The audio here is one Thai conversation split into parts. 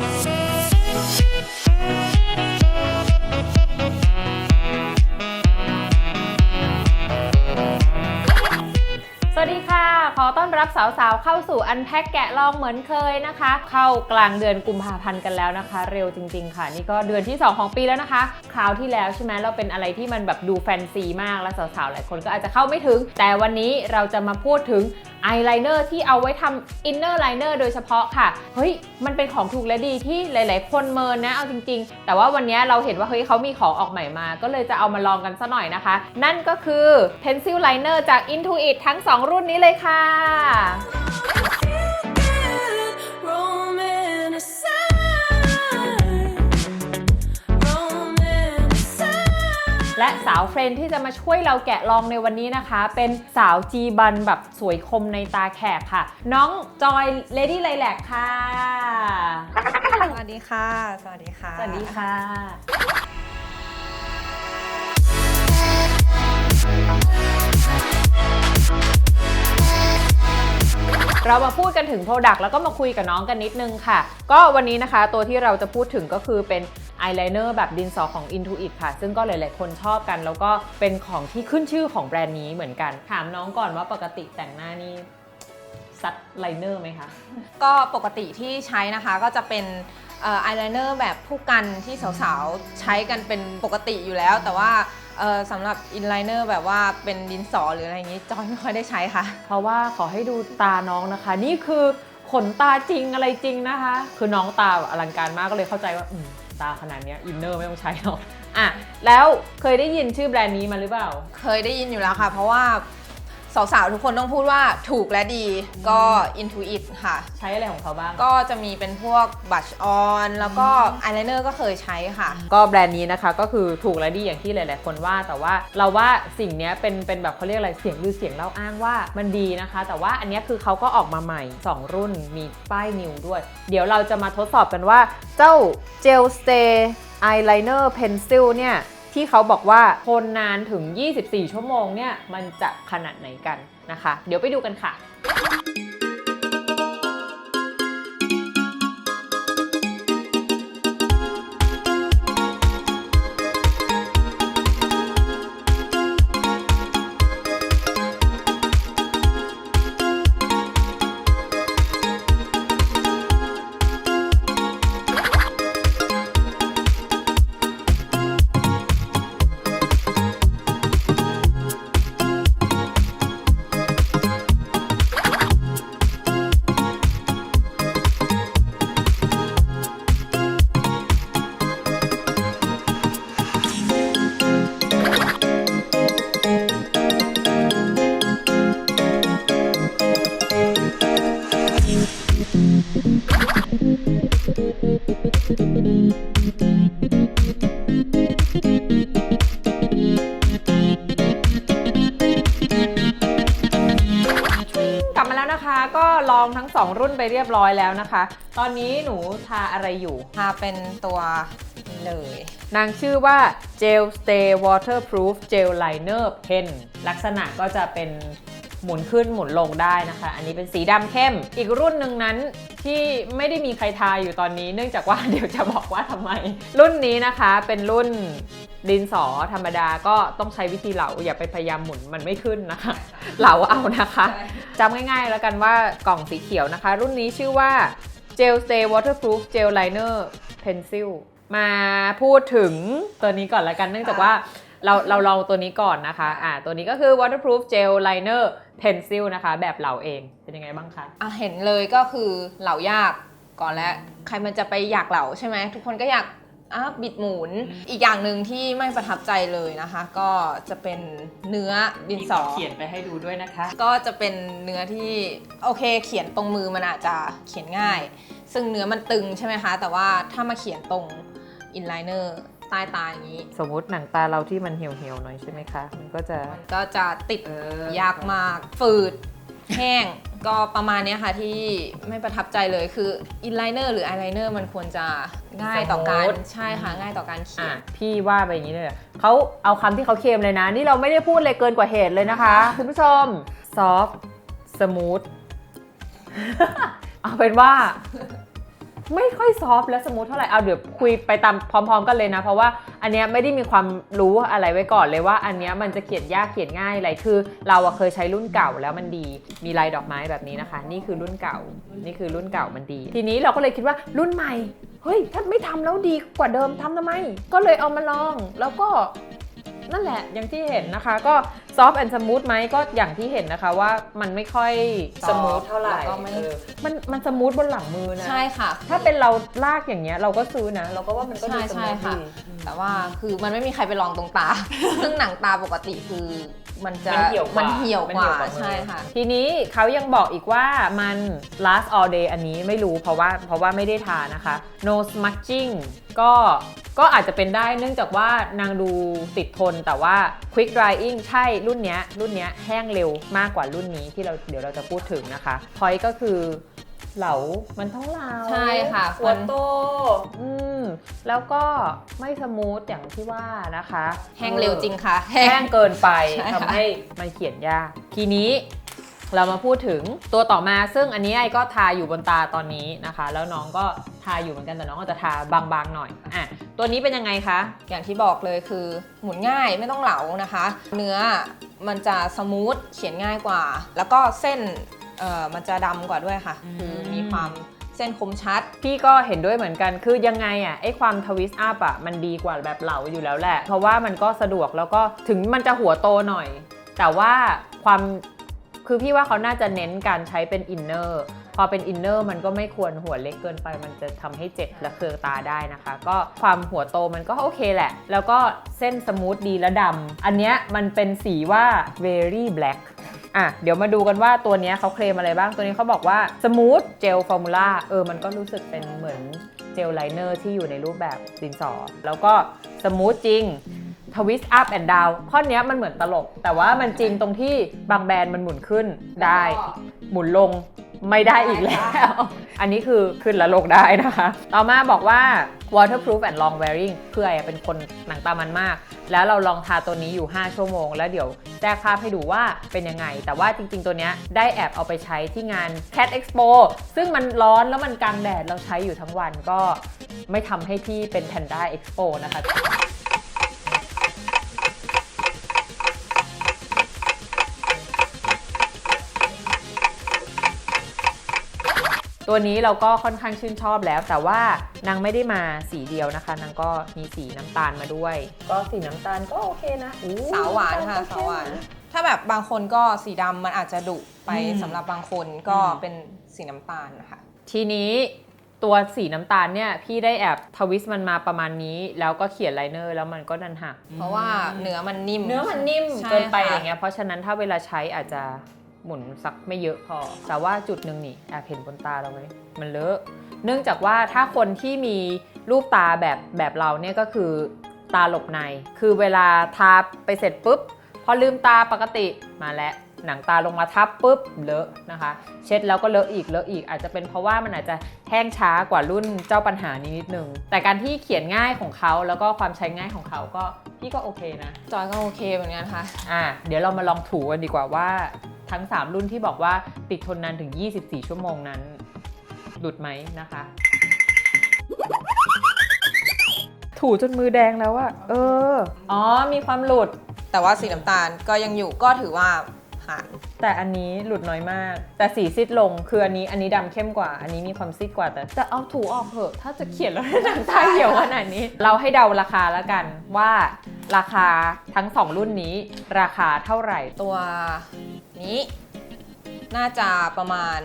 สวัสดีค่ะ ขอต้อนรับสาวๆ เข้าสู่อันแพ็กแกะลองเหมือนเคยนะคะ เข้ากลางเดือนกุมภาพันธ์กันแล้วนะคะ เร็วจริง ๆ ค่ะ นี่ก็เดือนที่ 2 ของปีแล้วนะคะ คราวที่แล้วใช่ไหมเราเป็นอะไรที่มันแบบดูแฟนซีมาก แล้วสาวๆ หลายคนก็อาจจะเข้าไม่ถึง แต่วันนี้เราจะมาพูดถึง อายไลเนอร์ที่เอาไว้ทำอินเนอร์ไลเนอร์โดยเฉพาะค่ะ เฮ้ย มันเป็นของถูกและดีที่หลาย ๆ คนเมินนะ เอาจริง ๆ แต่ว่าวันนี้เราเห็นว่าเฮ้ยเขามีของออกใหม่มา ก็เลยจะเอามาลองกันซะหน่อยนะคะ นั่นก็คือ Pencil Liner จาก Intuit ทั้ง 2 รุ่นนี้เลยค่ะ และสาวเฟรนที่จะมาช่วยเราแกะลองในวันนี้นะคะ เป็นสาวจีบันแบบสวยคมในตาแขกค่ะ น้องจอยเลดี้ไลแลกค่ะ สวัสดีค่ะ สวัสดีค่ะ สวัสดีค่ะ เรามาพูดกันถึง Product แล้วก็มาคุยกับน้องกันนิดนึงค่ะ ก็วันนี้นะคะตัวที่เราจะพูดถึงก็คือเป็นอายไลเนอร์แบบดินสอของ Intuit ค่ะ ซึ่งก็หลาย ๆ คนชอบกัน แล้วก็เป็นของที่ขึ้นชื่อของแบรนด์นี้เหมือนกัน ถามน้องก่อนว่าปกติแต่งหน้านี่ซัดไลเนอร์ไหมคะ ก็ปกติที่ใช้นะคะก็จะเป็นอายไลเนอร์แบบผู้กันที่สาวๆ ใช้กันเป็นปกติอยู่แล้ว แต่ว่า เอ่อสำหรับอินไลเนอร์แบบว่าเป็นดินสอหรืออะไรอย่างนี้จอยไม่ค่อยได้ใช้ค่ะ เพราะว่าขอให้ดูตาน้องนะคะ นี่คือขนตาจริงอะไรจริงนะคะ คือน้องตาแบบอลังการมากก็เลยเข้าใจว่าอืมตาขนาดเนี้อินเนอร์ไม่ต้องใช้หรอกอะแล้วเคยได้ยินชื่อแบรนด์นี้มาหรือเปล่า เคยได้ยินอยู่แล้วค่ะ เพราะว่า สาวๆ ทุกคนต้องพูดว่าถูกและดีก็ Intuit ค่ะ ใช้อะไรของเขาบ้าง ก็จะมีเป็นพวกบัชออนแล้วก็อายไลเนอร์ก็เคยใช้ค่ะ ก็แบรนด์นี้นะคะก็คือถูกและดีอย่างที่หลายๆ คนว่า แต่ว่าเราว่าสิ่งเนี้ยเป็นเป็นแบบเขาเรียกอะไรเสียงลือเสียงเล่าอ้างว่ามันดีนะคะ แต่ว่าอันเนี้ยคือเขาก็ออกมาใหม่ 2 รุ่นมีป้ายนิวด้วย เดี๋ยวเราจะมาทดสอบกันว่าเจ้า Gel Stay Eyeliner Pencil เนี่ย ที่เขาบอกว่าทนนานถึง 24 ชั่วโมงเนี่ยมันจะขนาดไหนกันนะคะ เดี๋ยวไปดูกันค่ะ นะคะก็ลองทั้ง 2 รุ่นไปเรียบร้อยแล้วนะคะ ตอนนี้หนูทาอะไรอยู่ ทาเป็นตัวนี้เลย นางชื่อว่า Gel Stay Waterproof Gel Liner Pen ลักษณะก็จะเป็นหมุนขึ้นหมุนลงได้นะคะ อันนี้เป็นสีดำเข้ม อีกรุ่นหนึ่งนั้นที่ไม่ได้มีใครทาอยู่ตอนนี้ เนื่องจากว่าเดี๋ยวจะบอกว่าทำไม รุ่นนี้นะคะเป็นรุ่น ดินสอธรรมดาก็ต้องใช้วิธีเหลาอย่าไปพยายามหมุนมันไม่ขึ้นนะคะ เหลาเอานะคะจำง่ายๆแล้วกันว่ากล่องสีเขียวนะคะ รุ่นนี้ชื่อว่า Gel Stay Waterproof Gel Liner Pencil มาพูดถึงตัวนี้ก่อนละกันเนื่องจากว่าเราเราลองตัวนี้ก่อนนะคะ อ่า ตัวนี้ก็คือ waterproof gel liner pencil นะคะ แบบเหลาเอง เป็นยังไงบ้างคะ อะ เห็นเลยก็คือเหลายากก่อนแล้ว ใครมันจะไปอยากเหลาใช่ไหม ทุกคนก็อยาก อะบิดหมุน อีกอย่างหนึ่งที่ไม่ประทับใจเลยนะคะ ก็จะเป็นเนื้อดินสอ เขียนไปให้ดูด้วยนะคะ ก็จะเป็นเนื้อที่โอเค เขียนตรงมือมันอาจจะเขียนง่าย ซึ่งเนื้อมันตึงใช่ไหมคะ แต่ว่าถ้ามาเขียนตรงอินไลเนอร์ใต้ตาอย่างนี้ สมมุติหนังตาเราที่มันเหี่ยวๆหน่อยใช่ไหมคะ มันก็จะมันก็จะติดเออยากมากฝืด แห้ง ก็ประมาณเนี้ยค่ะที่ไม่ประทับใจเลยคืออินไลเนอร์หรืออายไลเนอร์มันควรจะง่ายต่อการ ใช่ค่ะง่ายต่อการเขีอะยน พี่ว่าไปอย่างนี้เลยเหรอเขาเอาคำที่เขาเคลมเลยนะ นี่เราไม่ได้พูดเลยเกินกว่าเหตุเลยนะคะ คุณผู้ชม soft smooth เอาเป็นว่าไม่ค่อยซอฟต์และสมูทเท่าไหร่เอาเดี๋ยวคุยไปตามพร้อม ๆ กันเลยนะ เพราะว่า อันเนี้ยไม่ได้มีความรู้อะไรไว้ก่อนเลยว่า อันเนี้ยมันจะเขียนยากเขียนง่ายอะไรคือ เราอะเคยใช้รุ่นเก่าแล้วมันดี มีลายดอกไม้แบบนี้นะคะ นี่คือรุ่นเก่า นี่คือรุ่นเก่ามันดี ทีนี้เราก็เลยคิดว่ารุ่นใหม่เฮ้ยถ้าไม่ทำแล้วดีกว่าเดิมทำทำไม ก็เลยเอามาลองแล้วก็นั่นแหละอย่างที่เห็นนะคะ ก็ ซอฟต์แอนด์สมูทไหมก็อย่างที่เห็นนะคะว่ามันไม่ค่อยสมูทเท่าไหร่แล้วก็ไม่ เออมันมันสมูทบนหลังมือนะ ใช่ค่ะ ถ้าเป็นเราลากอย่างเงี้ยเราก็ซื้อนะ เราก็ว่ามันก็ดูใช่สใช่มูทค่ะ ดี แต่ว่าคือมันไม่มีใครไปลองตรงตา ซึ่งหนังตาปกติคือมันจะมันเหี่ยวกว่ามันเหี่ยวมันกเหี่ว่ายวกว่ามือ ใช่ค่ะ ทีนี้เขายังบอกอีกว่ามัน last all day อันนี้ไม่รู้เพราะว่าเพราะว่าไม่ได้ทานะคะ no smudging ก็ก็อาจจะเป็นได้เนื่องจากว่านางดูติดทนแต่ว่า quick drying ใช่รุ่นเนี้ยรุ่นเนี้ยแห้งเร็วมากกว่ารุ่นนี้ที่เราเดี๋ยวเราจะพูดถึงนะคะ point ก็คือเหลา มันต้องเหลาใช่ค่ะหัวโตอืมแล้วก็ไม่สมูทอย่างที่ว่านะคะ แห้งเร็วจริงค่ะ แห้งเกินไปใช่ค่ะทำให้มันเขียนยาก ทีนี้ เรามาพูดถึงตัวต่อมาซึ่งอันนี้ไอ้ก็ทาอยู่บนตาตอนนี้นะคะ แล้วน้องก็ทาอยู่เหมือนกันแต่น้องก็จะทาบางๆหน่อยอะตัวนี้เป็นยังไงคะ อย่างที่บอกเลยคือหมุนง่ายไม่ต้องเหลานะคะ เนื้อมันจะสมูทเขียนง่ายกว่า แล้วก็เส้นเอ่อมันจะดำกว่าด้วยค่ะอืมคือมีความเส้นคมชัด พี่ก็เห็นด้วยเหมือนกัน คือยังไงอะไอ้ความทวิสต์อัพอะมันดีกว่าแบบเหลาอยู่แล้วแหละ เพราะว่ามันก็สะดวกแล้วก็ถึงมันจะหัวโตหน่อย แต่ว่าความ คือพี่ว่าเขาน่าจะเน้นการใช้เป็นอินเนอร์พอเป็นอินเนอร์มันก็ไม่ควรหัวเล็กเกินไปมันจะทำให้เจ็บและเคืองตาได้นะคะ ก็ความหัวโตมันก็โอเคแหละ แล้วก็เส้นสมูทดีและดำอันเนี้ยมันเป็นสีว่า very black อะเดี๋ยวมาดูกันว่าตัวนี้เขาเคลมอะไรบ้างตัวนี้เขาบอกว่า smooth gel formula เออมันก็รู้สึกเป็นเหมือนเจลไลเนอร์ที่อยู่ในรูปแบบดินสอแล้วก็ smooth จริง ทวิสต์ up and down ข้อเนี้ยมันเหมือนตลก แต่ว่ามันจริงตรงที่บางแบรนด์มันหมุนขึ้นได้ หมุนลงไม่ได้อีกแล้ว อันนี้คือขึ้นและลงได้นะคะ ต่อมาบอกว่า waterproof and long wearing คือไอ้เป็นคนหนังตามันมาก แล้วเราลองทาตัวนี้อยู่ 5 ชั่วโมง แล้วเดี๋ยวแจ้ภาพให้ดูว่าเป็นยังไง แต่ว่าจริง ๆ ตัวเนี้ยได้แอบเอาไปใช้ที่งาน Cat Expo ซึ่งมันร้อนแล้วมันกลางแดดเราใช้อยู่ทั้งวันก็ไม่ทำให้พี่เป็น Panda Expo นะคะ ตัวนี้เราก็ค่อนข้างชื่นชอบแล้ว แต่ว่านางไม่ได้มาสีเดียวนะคะนางก็มีสีน้ำตาลมาด้วย ก็สีน้ำตาลก็โอเคนะอู้สาวหวานค่ะำตลก็สาวหวาน เข้ม ถ้าแบบบางคนก็สีดำมันอาจจะดุไปอืมสำหรับบางคนก็อืม เป็นสีน้ำตาลนะคะ ทีนี้ตัวสีน้ำตาลเนี่ยพี่ได้แอบทวิสต์มันมาประมาณนี้ แล้วก็เขียนไลเนอร์แล้วมันก็ดันหักเพราะว่าเนื้อมันนิ่มเนื้อมันนิ่มใช่เกินไปค่ะ อย่างเงี้ยเพราะฉะนั้นถ้าเวลาใช้อาจจะ หมุนสักไม่เยอะพอ แต่ว่าจุดหนึ่งนี่แอบเห็นบนตาเราไหมมันเลอะ เนื่องจากว่าถ้าคนที่มีรูปตาแบบแบบเราเนี่ยก็คือตาหลบใน คือเวลาทาไปเสร็จปุ๊บ พอลืมตาปกติมาแล้วหนังตาลงมาทับปุ๊บเลอะนะคะ เช็ดแล้วก็เลอะอีกเลอะอีกอาจจะเป็นเพราะว่ามันอาจจะแห้งช้ากว่ารุ่นเจ้าปัญหานี้นิดนึง แต่การที่เขียนง่ายของเขาแล้วก็ความใช้ง่ายของเขาก็พี่ก็โอเคนะ จอยก็โอเคเหมือนกันค่ะ อะเดี๋ยวเรามาลองถูกันดีกว่าว่า ทั้ง 3 รุ่นที่บอกว่าติดทนนานถึง 24 ชั่วโมงนั้น หลุดไหมนะคะ ถูจนมือแดงแล้วอะเออ อ๋อ มีความหลุด แต่ว่าสีน้ำตาลก็ยังอยู่ก็ถือว่าผ่าน แต่อันนี้หลุดน้อยมาก แต่สีซีดลงคืออันนี้อันนี้ดำเข้มกว่า อันนี้มีความซีดกว่าแต่จะเอาถูออกเถอะ ถ้าจะเขียนแล้วหนังตาเหี่ยวขนาดนี้ เราให้เดาราคาแล้วกันว่าราคาทั้งสองรุ่นนี้ ราคาเท่าไหร่ ตัว นี้ น่าจะประมาณ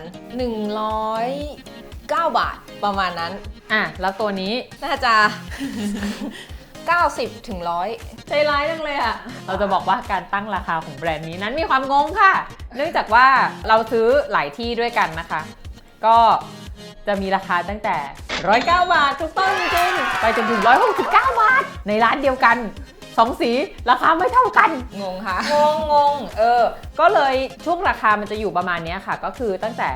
109 บาทประมาณนั้น อะ แล้วตัวนี้ น่าจะ 90 ถึง100ใจร้ายจังเลยอะเราจะบอกว่าการตั้งราคาของแบรนด์นี้นั้นมีความงงค่ะ เนื่องจากว่าเราซื้อหลายที่ด้วยกันนะคะ ก็จะมีราคาตั้งแต่ 109 บาท ถูกต้องจริงๆไปจนถึง 169 บาท ในร้านเดียวกัน สองสีราคาไม่เท่ากัน งงค่ะ งงงงเออ ก็เลยช่วงราคามันจะอยู่ประมาณเนี้ยค่ะ ก็คือตั้งแต่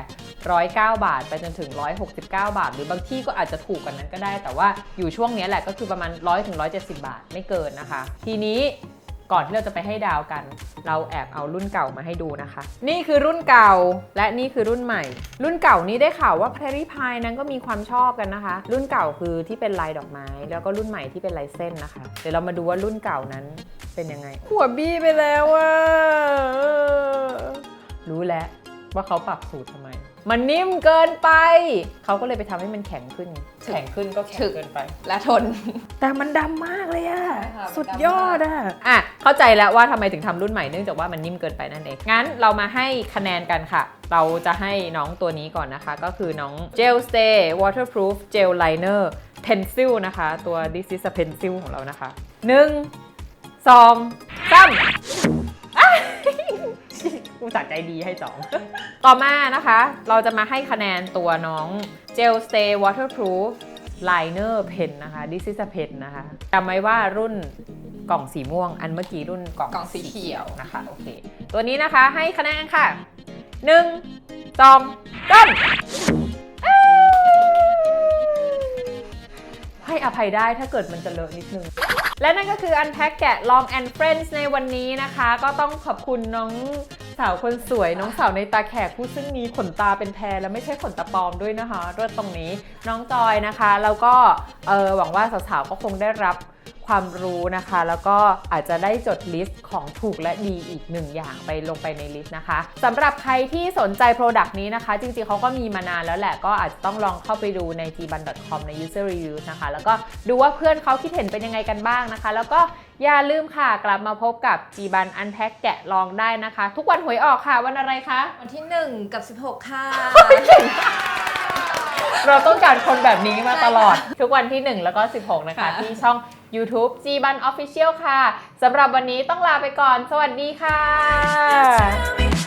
109 บาทไปจนถึง 169 บาท หรือบางที่ก็อาจจะถูกกว่านั้นก็ได้ แต่ว่าอยู่ช่วงเนี้ยแหละก็คือประมาณ 100ถึง170 บาทไม่เกินนะคะ ทีนี้ ก่อนที่เราจะไปให้ดาวกัน เราแอบเอารุ่นเก่ามาให้ดูนะคะ นี่คือรุ่นเก่าและนี่คือรุ่นใหม่ รุ่นเก่านี้ได้ข่าวว่า Prairie Pie นั้นก็มีความชอบกันนะคะ รุ่นเก่าคือที่เป็นลายดอกไม้ แล้วก็รุ่นใหม่ที่เป็นลายเส้นนะคะ เดี๋ยวเรามาดูว่ารุ่นเก่านั้นเป็นยังไง หัวบี้ไปแล้วอะรู้แล้วว่าเขาปรับสูตรทำไม มันนิ่มเกินไป เขาก็เลยไปทำให้มันแข็งขึ้นแข็งขึ้นก็แข็งเกินไป และทน แต่มันดำมากเลยอะใช่ค่ะสุดยอดอะอะ เข้าใจแล้วว่าทำไมถึงทำรุ่นใหม่เนื่องจากว่ามันนิ่มเกินไปนั่นเอง งั้นเรามาให้คะแนนกันค่ะ เราจะให้น้องตัวนี้ก่อนนะคะ ก็คือน้อง Gel Stay Waterproof Gel Liner Pencil นะคะ ตัว This is a Pencil ของเรานะคะ 1 2 3อะ กูจัดใจดีให้สอง ต่อมานะคะ เราจะมาให้คะแนนตัวน้อง Gel Stay Waterproof Liner Pen นะคะ This is a pen นะคะจำไว้ว่ารุ่นกล่องสีม่วง อันเมื่อกี้รุ่นกล่องกล่องสีเขียวนะคะ โอเค ตัวนี้นะคะให้คะแนนค่ะ 1 2 3ให้อภัยได้ถ้าเกิดมันจะเลอะนิดนึงและนั่นก็คือ Unpack แกะ Long and Friends ในวันนี้นะคะ ก็ต้องขอบคุณน้อง สาวคนสวยน้องสาวในตาแขกผู้ซึ่งมีขนตาเป็นแพรและไม่ใช่ขนตาปลอมด้วยนะคะเรื่องตรงนี้น้องจอยนะคะ แล้วก็หวังว่าสาวๆก็คงได้รับ ความรู้นะคะ แล้วก็อาจจะได้จดลิสต์ของถูกและดีอีกหนึ่งอย่างไปลงไปในลิสต์นะคะสำหรับใครที่สนใจ Product นี้นะคะ จริงๆเขาก็มีมานานแล้วแหละก็อาจจะต้องลองเข้าไปดูใน gban.com ใน user reviews นะคะ แล้วก็ดูว่าเพื่อนเขาคิดเห็นเป็นยังไงกันบ้างนะคะ แล้วก็อย่าลืมค่ะ กลับมาพบกับ gban unpack แกะลองได้นะคะ ทุกวันหวยออกค่ะวันอะไรคะวันที่ 1 กับ 16 ค่ะ เราต้องการคนแบบนี้มาตลอด ทุกวันที่ 1 แล้วก็ 16 นะคะค่ะที่ช่อง YouTube G บันออฟฟิเชียลค่ะสำหรับวันนี้ต้องลาไปก่อน สวัสดีค่ะ